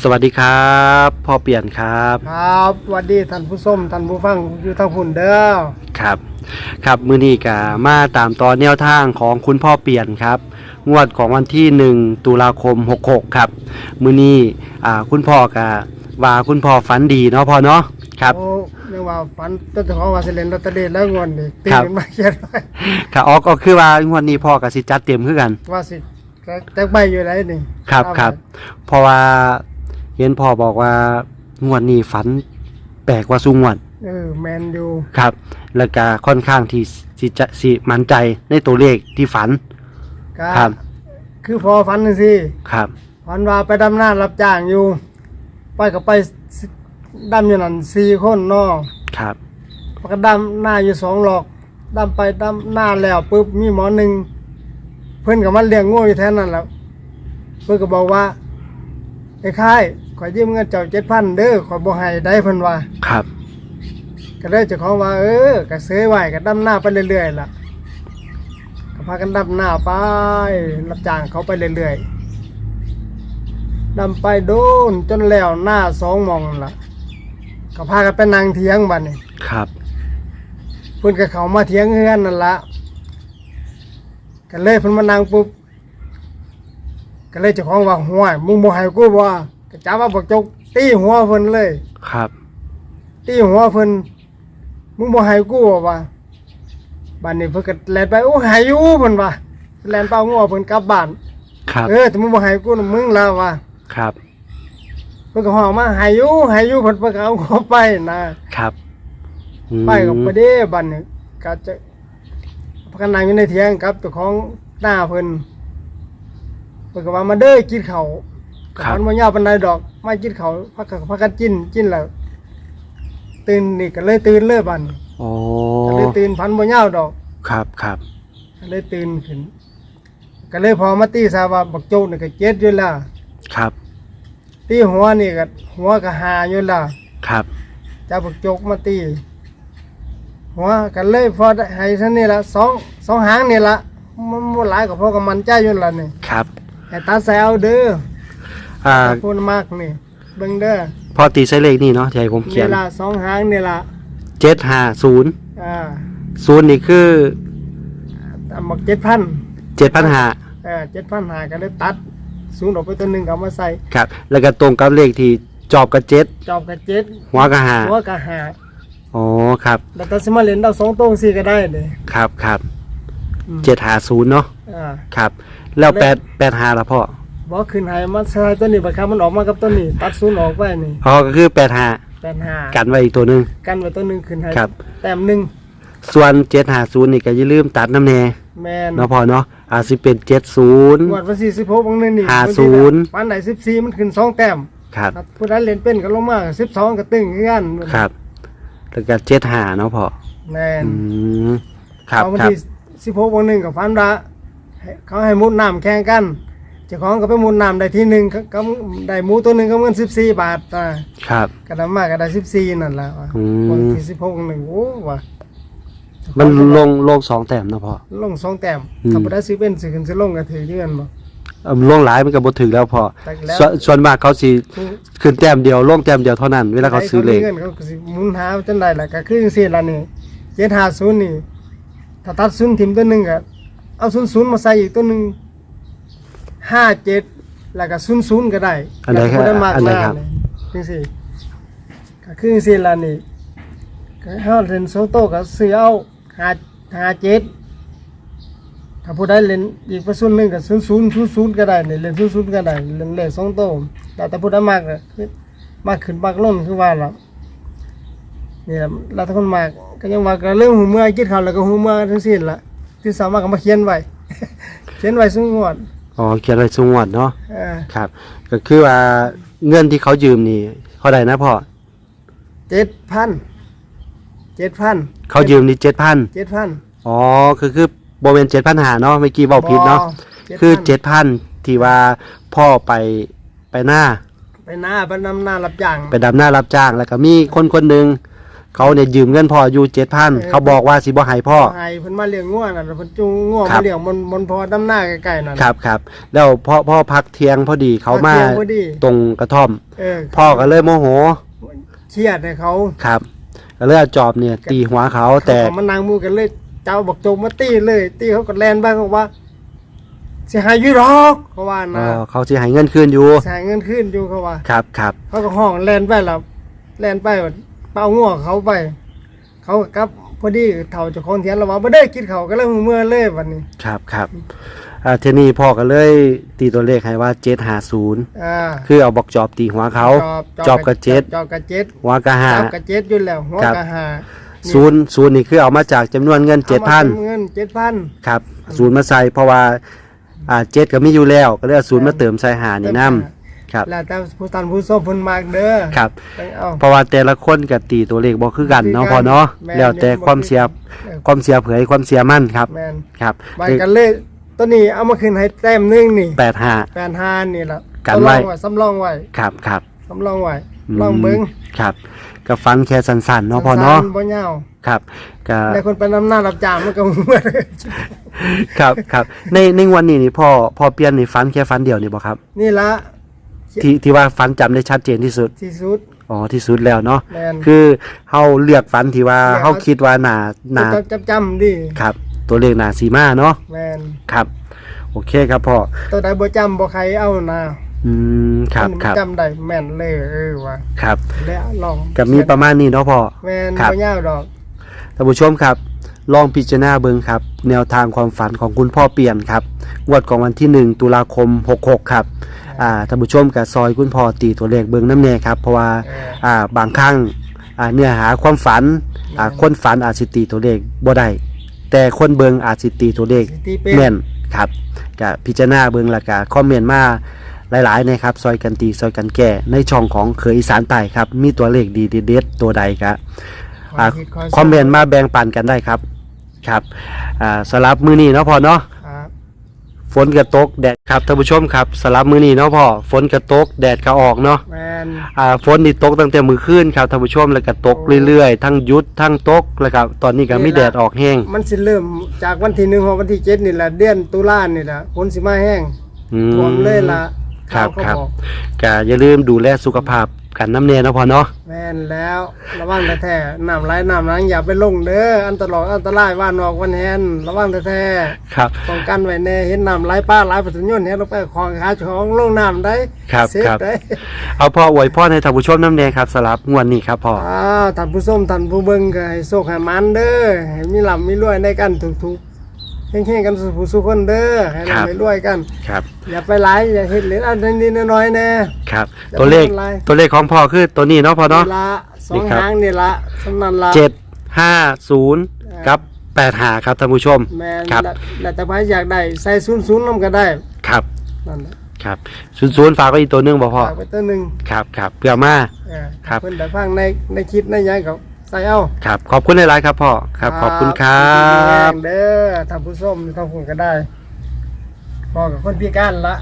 สวัสดีครับพ่อเปลี่ยนครับครับสวัสดีท่านผู้ชมท่านผู้ฟังอยู่ทางหุ่นเด้อครับ ครับมือนี้กามาตามตอนแนวทางของคุณพ่อเปลี่ยนครับ งวดของวันที่ 1 ตุลาคม 66 ครับ มือนี้อ่าคุณพ่อกาว่าคุณพ่อฝันดีเนาะพ่อเนาะครับโอ้เรียกว่าฝันต้นเจ้าของว่าสิเล่นลอตเตอรี่แล้วงอนนี่ตื่ครับนมาเขียนไว้ค่ะอ๋อก็คือว่างวดนี้พ่อกับสิจัดเต็มคือกัน ว่าสิแตกใบอยู่ไหนนี่ครับเอาครับไว้เพราะว่า เห็นพ่อบอกว่างวดนี้ฝันแปลกกว่าสุงวดเออแมนอยู่ครับ แล้วก็ค่อนข้างที่สิจะสิมั่นใจในตัวเลขที่ฝัน ก็ครับ คือพอฝันจังซี่ครับ ฝันว่าไปดำนารับจ้างอยู่ ไปก็ไปสิดำอยู่นั่นสี่คนเนาะครับมันก็ดำหน้าอยู่สองหลอกดำไปดำหน้าแล้วปุ๊บมีหมอหนึ่งเพื่อนกับมันเลี้ยงงูอยู่แทนนั่นแหล้วเพื่อนก็บอกว่าไอ้ค่าย ขอยืมเงินเจ้าเจ็ดพันเด้อขอบ่ให้ได้เพิ่นว่า ครับ ก็เลยเจะของว่าเออก็เสยไหวก็ดำหน้าไปเรื่อยๆล่ะก็พากันดำหน้าไปรับจ้างเขาไปเรื่อยๆดำไปโดนจนแล้วหน้าสองหมองนั่นล่ะก็พากันไปนั่งเถียงบัดนี้ครับเพิ่นก็เข้ามาเถียงเฮือนนั่นละก็เลยเพิ่นมานั่งปุ๊บก็เลยเจ้าของว่าห่วยมึงบ่ให้กูบ่ก็ จับว่าบักจกตีหัวเพิ่นเลย ครับ ตีหัวเพิ่นมึงบ่ให้กูบ่ว่าบัดนี้เพิ่นก็แล่นไปโอ้ให้อยู่เพิ่นว่าแล่นไปเอางัวเพิ่นกลับบ้านครับ เออแต่มึงบ่ให้กูน่ะมึงล่ะว่าครับ เพิ่นก็ฮ้องมาให้อยู่ให้อยู่เพิ่นเพิ่นก็เอางัวไปนะครับอืมไปก็บ่ได้บัดนี้ก็จะพากันนั่งอยู่ในเถียงกับเจ้าของหน้าเพิ่นเพิ่นก็ว่ามาเด้อกินข้าว ครับ มันบ่ยาวปานใดดอกมากินข้าวพักกันพักกันกินกินแล้วตื่นนี่ก็เลยตื่นเลยบัดนี้โอ้ก็เลยตื่นพันบ่ยาวดอกครับครับก็เลยตื่นขึ้นก็เลยพอมาตีซาว่าบักโจกนี่ก็เจ็ดอยู่แล้วครับตีหัวนี่ก็หัวก็หาอยู่แล้วครับเจ้าบักโจกมาตีหัวก็เลยพอได้ให้ซั่นนี่ละสองสองหางนี่ละมันบ่หลายก็พอก็มันใจอยู่แล้วนี่ ครับให้ตาแซวเด้อ อ่าตาพูดมากนี่เบิ่งเด้อพอตีใช้เลขนี่เนาะที่ให้ผมเขียนี่นละสองหางนี่ละเจ็ดห้าศูนย์อ่าศูนย์นี่คือตามบักเจ็ดพันเจ็ดพันห้าเออเจ็ดพันหาก็เลยตัดศูนย์ออกไปตัวหนึ่งก็เอามาใส่ครับ แล้วก็ตรงกับเลขที่จอบกับเจ็ดจอบกับเจ็ดหัวกับห้าหัวกับหาอ๋อครับแล้วตัดสมาเล่นเราสองตรงสี่ก็ได้เลยครับครับอืมเจ็ดห้าศูนย์เนาะอ่าครับ แล้วแปดแปดห้าละพ่อ บอกขึ้นใหายมาใส่ตัวนี้บัดครับมันออกมากับตัวนี้ ตัดศูนย์ออกไปนี่อ๋อก็คือแปดห้าแปดหากันไว้อีกตัวหนึ่งกันไว้ตัวหนึ่งขึ้นใหายครับ แต้มหนึ่งส่วนเจ็ดห้าศูนย์นี่ก็อย่าลืมตัดน้ำแน่แมนเนาะพ่อเนาะอาจสิเป็นเจ็ดศูนย์ งวดวันที่สิบหกบางนึงนี่ห้าศูนย์ วันไหนสิบสี่มันขึ้นสองแต้มครับ ครับผู้ใดเล่นเป็นก็ลงมาสิบสองก็ตึงเงื่อนครับแล้วก็เจ็ดห้าเนาะพ่อแมน อืมครับเอาวันครับ ที่สิบหกวันหนึ่งกับพันละให้เขาให้มุดน้ำแข่งกัน เจ้าของก็ไปมุดน้ำได้ที่หนึ่งเขาเขาได้หมูตัวหนึ่งก็เงินสิบสี่บาทอ่าครับ กระดามากกระดาสิบสี่นั่นแหละว่ะอืม วันที่สิบหกหนึ่งโอ้ว่ะมันลงลงสองแต้มเนาะพ่อ ลงสองแต้มอืม ถ้าบ่ได้ซื้อเป็นซื้อขึ้นซื้อลงก็ถือเยื่อนบ่ เอิ่มลงหลายมันก็บ่ถึงแล้วพ่อแต่แล้ว ส่วนส่วนมากเขาสิผู้ขึ้นแต้มเดียวลงแต้มเดียวเท่านั้น เวลาเขาซื้อเลขใครมีเงินเขาก็สิหมุนหาจนได้แหละก็คือจังซี่ล่ะนี่เจ็ดห้าศูนย์นี่ถ้าตัดศูนย์ทิมตัวหนึ่งก็เอาศูนย์ศูนย์มาใส่อีกตัวหนึ่ง ห้าเจ็ดแล้วก็ศูนย์ศูนย์ก็ได้อันไหนครับก็ได้มากอันไหนหน้าครับนี่จังซี่ก็คือจังซี่ล่ะนี่ก็เฮาเล่นโซโต้ก็ซื้อเอาห้าห้าเจ็ดถ้าผู้ใดเล่นอีกประสุนหนึ่งก็ศูนย์ศูนย์ศูนย์ศูนย์ก็ได้นี่เล่นศูนย์ศูนย์ก็ได้เล่นเลขสองโต้แต่ถ้าผู้ใดมากก็คือมากขึ้นมากลงคือว่าล่ะนี่ล่ะเราทุกคนมากก็ยังว่าก็เรื่องหูเมื่อคิดเขาวแล้วก็หูเมื่อทั้งสิ้นล่ะที่สามารถก็มาเขียนไว้ เขียนไว้สงวด อ๋อเขียนไว้สงวดเนาะเออครับ ก็คือว่าเงินที่เขายืมนี่เท่าใดนะพ่อเจ็ดพันเจ็ดพันเขายืมนี่7,000เจ็ดพันอ๋อคือคือบ่แม่น7,500เนาะเมื่อกี้เว้าผิดเนาะคือ7,000ที่ว่าพ่อไปไปหน้า ไปหน้าไปนำหน้ารับจ้าง ไปดำหน้ารับจ้างแล้วก็มีคนคนหนึ่ง เขาเนี่ยยืมเงินพ่ออยู่เจ็ดพันเออเขาบอกว่าสิบ่ให้พ่อให้เพิ่นมาเลี้ยงงัวน่ะแล้วเพิ่นจูงงัวครัมาบเลี้ยงบนบนพอดำหน้าใกล้ๆนั่น ครับครับแล้วพ่อพ่อพักเที่ยงพอดีเขามาพักเที่ยงพอดี ตรงกระท่อม เออพ่อก็เลยโมโหเครียดให้เขาครับก็เลยเอาจอบเนี่ยตีหัวเขาแต่เขาก็มานางมูกันเลยเจ้าบอกโจมมาตีเลย ตีเขาก็แลนไปเขาว่าสิหายอยุรอกเขาว่าเอนะอเขาสิให้เงินคืนอยู่สิหายเงินขึ้นอยู่เขาว่า ครับครับเขาก็ห้องแลนไปแล้วแลนไปว่า เป้างัวเขาไป เขาก็กลับพอดีเถ่าเจ้าของเทียนแล้วว่าบ่ได้กินเขาวก็เลยหูเมื่อเลยวันนี้ ครับครับอ่าทีนี้พ่อก็เลยตีตัวเลขให้ว่าเจ็ดหาศูนย์อ่าคือเอาบอกจอบตีหัวเขาจอบกระเจ็ดจอบกระเจ็ดหัวกระหา จอบกระเจ็ดอยู่แล้วหัวครับ กระหาศูนย์ศูนย์นี่คือเอามาจากจำนวนเงินเจ็ดพันอามาเป็นเงินเจ็ดพัน ครับศูนย์มาใส่เพราะว่าอ่าเจ็ดก็มีอยู่แล้ว ก็เลยเอาศูนย์มาเติมใส่หานี่นํ ครับ แล้วแต่ผู้ตันผู้ชมเพิ่นมากเด้อครับ ไปเอา เพราะว่าแต่ละคนก็ตีตัวเลขบ่คือกันเนาะพ่อเนาะแม่น แล้วแต่ความเสียความเสียเผยความเสียมั่นครับแมนครับไปกันเลยตัวนี้เอามาคืนให้แต้มหนึงนี่แปดห้า แปดห้านี่ล่ะกันไว้ สำรองไว้ครับครับสำรองไว้มลองเบิ่งครับก็ฟังแค่สั้นๆเนาะพ่อเนาะบ่ยาวครับก็ในคนเป็นอำนารับจ้างมันก็เหมือนครับครับในในวันนี้นี่พ่อพ่อเปลี่ยนนี่ฟันแค่ฟันเดียวนี่บ่ครับ นี่ละ ที่ที่ว่าฟันจำได้ชัดเจนที่สุด ที่สุดอ๋อที่สุดแล้วเนาะ แม่นคือเฮาเลือกฟันที่ว่าเลือก เฮาคิดว่าน่าน่าจำจำๆดิครับ ตัวเลขน่าสีมาเนาะ แม่นครับ โอเคครับพ่อ ตัวใดบ่จำบ่ใครเอานะอืม ครับมันครับ จำได้แม่นเลยเออว่าครับ แล้วลองก็มีประมาณนี้เนาะพ่อ แม่นครับ บ่ยาวดอก ท่านผู้ชมครับ ลองพิจารณาเบิ่งครับ แนวทางความฝันของคุณพ่อเปลี่ยนครับ งวดของวันที่ 1 ตุลาคม 66 ครับอ่าท่านผู้ชมกับซอยคุณพ่อตีตัวเลขเบิ่งน้ำแน่ครับเพราะว่าเอออ่าบางครั้งอ่าเนื้อหาความฝันอ่าคนฝันอาจสิตีตัวเลขบ่ได้แต่คนเบิ่งอาจสิตีตัวเลขสิตีเป็น แม่นครับก็พิจารณาเบิ่งแล้วก็คอมเมนต์มาหลายๆนะครับซอยกันตีซอยกันแก่ในช่องของเคยอีสานใต้ครับ มีตัวเลขดีเด็ดๆตัวใดครับ อ่าขดขคอมเมนต์มาแบ่งปันกันได้ครับครับอ่าสลับมือนี้เนาะพอเนาะครับ ฝนกระตกแดดครับท่านผู้ชมครับสลับมือนี้เนาะพอฝนกระตกแดดก็ออกเนาะแม่นอ่าฝนนี่ตกตั้งแต่มือคืนครับท่านผู้ชมแล้วก็ตกเรื่อยๆ ทั้งหยุดทั้งตกแล้วก็ตอนนี้ก็มีแดดออกแห้งมันสิเริ่มจากวันที่1ถึงวันที่7นี่แหละเดือนตุลานี่แหละฝนสิมาแห้งอืท่วมเลยล่ะครับเขาครับอก ก็อย่าลืมดูแลสุขภาพ กันน้ำเนยเนาะพอเนาะแม่นแล้วระวังแท้ๆน้ำไหลน้ำหลังอย่าไปลงเด้ออันตรายอันตรายว่านอกวันแฮนระวังแท้ครับ ๆป้องกันไว้แน่เห็นน้ำไหลป้าไหลปัสยนต์เห็นลงไปของขาของลงน้ำได้ครับเสียครับ ได้ เอาพ่ออวยพ่อในท่านผู้ชมน้ำเนยครับสลับงวดนี้ครับพ่ออ้าวท่านผู้ชมท่านผู้เบิ่งก็ให้โชคให้มันเด้อให้มีลำมีรวยในกันทุก ๆเฮงๆกันสุขสุขคนเด้อให้ครับลำให้รวยกัน ครับ อย่าไปหลายอย่าเฮ็ดเหรียญอันนิดๆน้อยๆแน่ครับจะตัวเลขไม่เป็นไรตัวเลขของพ่อคือตัวนี้เนาะพ่อเนาะนี่ละสอนี่งครับหางนี่ละสำนันละเจ็ดห้าศูนย์กับแปดหาครับท่านผู้ชมแม่นครับแล้วแล้วแต่ใครอยากได้ใส่ศูนย์ศูนย์นำก็ได้ครับนั่นแหละครับศูนย์ศูนย์ฝากไว้อีกตัวหนึงบ่พ่อฝากไปตัวหนึ่งครับครับเพื่อมาเออครับเพิ่นได้ฟังในในคลิปในหยังก็ ใส่เอาครับขอบคุณหลายๆครับพ่อครับ ขอบคุณครัขอบบเด้อท่านผู้ชมท่านผู้ก็ได้พอกับคนพิการละ